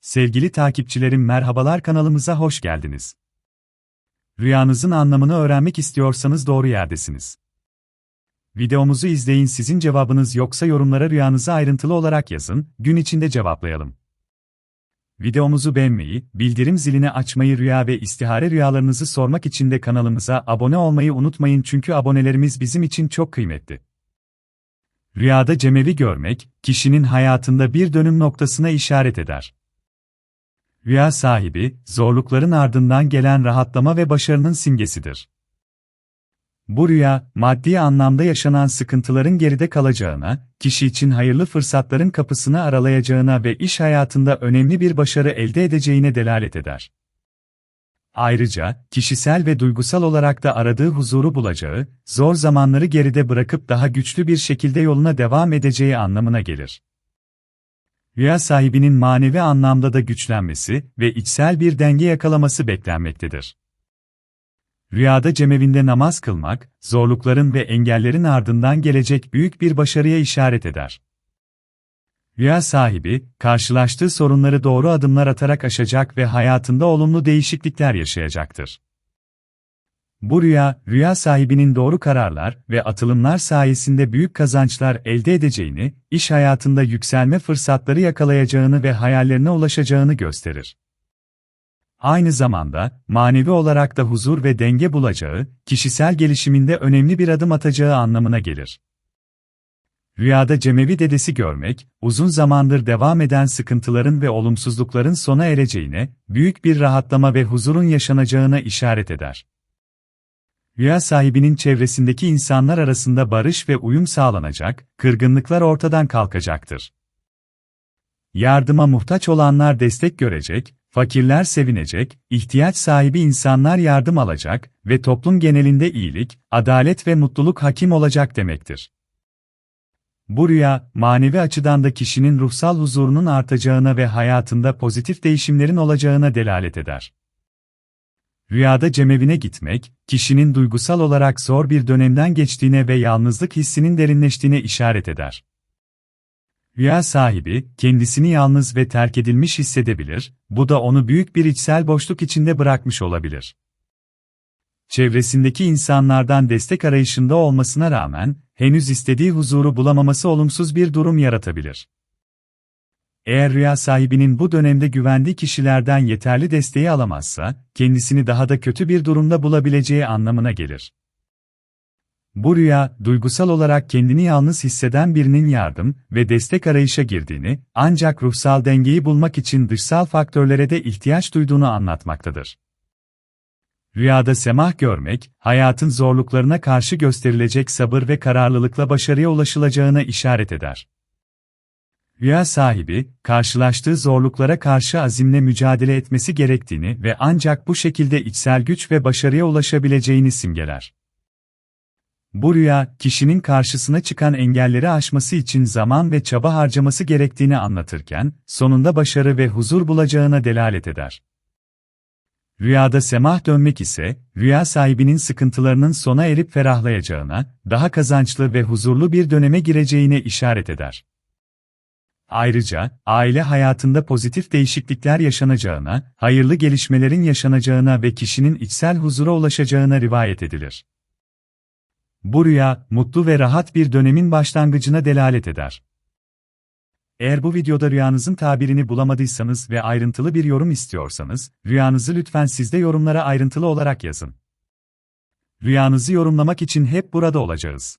Sevgili takipçilerim merhabalar kanalımıza hoş geldiniz. Rüyanızın anlamını öğrenmek istiyorsanız doğru yerdesiniz. Videomuzu izleyin sizin cevabınız yoksa yorumlara rüyanızı ayrıntılı olarak yazın, gün içinde cevaplayalım. Videomuzu beğenmeyi, bildirim zilini açmayı rüya ve istihare rüyalarınızı sormak için de kanalımıza abone olmayı unutmayın çünkü abonelerimiz bizim için çok kıymetli. Rüyada cemevi görmek, kişinin hayatında bir dönüm noktasına işaret eder. Rüya sahibi, zorlukların ardından gelen rahatlama ve başarının simgesidir. Bu rüya, maddi anlamda yaşanan sıkıntıların geride kalacağına, kişi için hayırlı fırsatların kapısını aralayacağına ve iş hayatında önemli bir başarı elde edeceğine delalet eder. Ayrıca, kişisel ve duygusal olarak da aradığı huzuru bulacağı, zor zamanları geride bırakıp daha güçlü bir şekilde yoluna devam edeceği anlamına gelir. Rüya sahibinin manevi anlamda da güçlenmesi ve içsel bir denge yakalaması beklenmektedir. Rüyada cemevinde namaz kılmak, zorlukların ve engellerin ardından gelecek büyük bir başarıya işaret eder. Rüya sahibi, karşılaştığı sorunları doğru adımlar atarak aşacak ve hayatında olumlu değişiklikler yaşayacaktır. Bu rüya, rüya sahibinin doğru kararlar ve atılımlar sayesinde büyük kazançlar elde edeceğini, iş hayatında yükselme fırsatları yakalayacağını ve hayallerine ulaşacağını gösterir. Aynı zamanda, manevi olarak da huzur ve denge bulacağı, kişisel gelişiminde önemli bir adım atacağı anlamına gelir. Rüyada Cemevi dedesi görmek, uzun zamandır devam eden sıkıntıların ve olumsuzlukların sona ereceğine, büyük bir rahatlama ve huzurun yaşanacağına işaret eder. Rüya sahibinin çevresindeki insanlar arasında barış ve uyum sağlanacak, kırgınlıklar ortadan kalkacaktır. Yardıma muhtaç olanlar destek görecek, fakirler sevinecek, ihtiyaç sahibi insanlar yardım alacak ve toplum genelinde iyilik, adalet ve mutluluk hakim olacak demektir. Bu rüya, manevi açıdan da kişinin ruhsal huzurunun artacağına ve hayatında pozitif değişimlerin olacağına delalet eder. Rüyada cemevine gitmek, kişinin duygusal olarak zor bir dönemden geçtiğine ve yalnızlık hissinin derinleştiğine işaret eder. Rüya sahibi, kendisini yalnız ve terk edilmiş hissedebilir, bu da onu büyük bir içsel boşluk içinde bırakmış olabilir. Çevresindeki insanlardan destek arayışında olmasına rağmen, henüz istediği huzuru bulamaması olumsuz bir durum yaratabilir. Eğer rüya sahibinin bu dönemde güvendiği kişilerden yeterli desteği alamazsa, kendisini daha da kötü bir durumda bulabileceği anlamına gelir. Bu rüya, duygusal olarak kendini yalnız hisseden birinin yardım ve destek arayışa girdiğini, ancak ruhsal dengeyi bulmak için dışsal faktörlere de ihtiyaç duyduğunu anlatmaktadır. Rüyada semah görmek, hayatın zorluklarına karşı gösterilecek sabır ve kararlılıkla başarıya ulaşılacağına işaret eder. Rüya sahibi, karşılaştığı zorluklara karşı azimle mücadele etmesi gerektiğini ve ancak bu şekilde içsel güç ve başarıya ulaşabileceğini simgeler. Bu rüya, kişinin karşısına çıkan engelleri aşması için zaman ve çaba harcaması gerektiğini anlatırken, sonunda başarı ve huzur bulacağına delalet eder. Rüyada semah dönmek ise, rüya sahibinin sıkıntılarının sona erip ferahlayacağına, daha kazançlı ve huzurlu bir döneme gireceğine işaret eder. Ayrıca, aile hayatında pozitif değişiklikler yaşanacağına, hayırlı gelişmelerin yaşanacağına ve kişinin içsel huzura ulaşacağına rivayet edilir. Bu rüya, mutlu ve rahat bir dönemin başlangıcına delalet eder. Eğer bu videoda rüyanızın tabirini bulamadıysanız ve ayrıntılı bir yorum istiyorsanız, rüyanızı lütfen sizde yorumlara ayrıntılı olarak yazın. Rüyanızı yorumlamak için hep burada olacağız.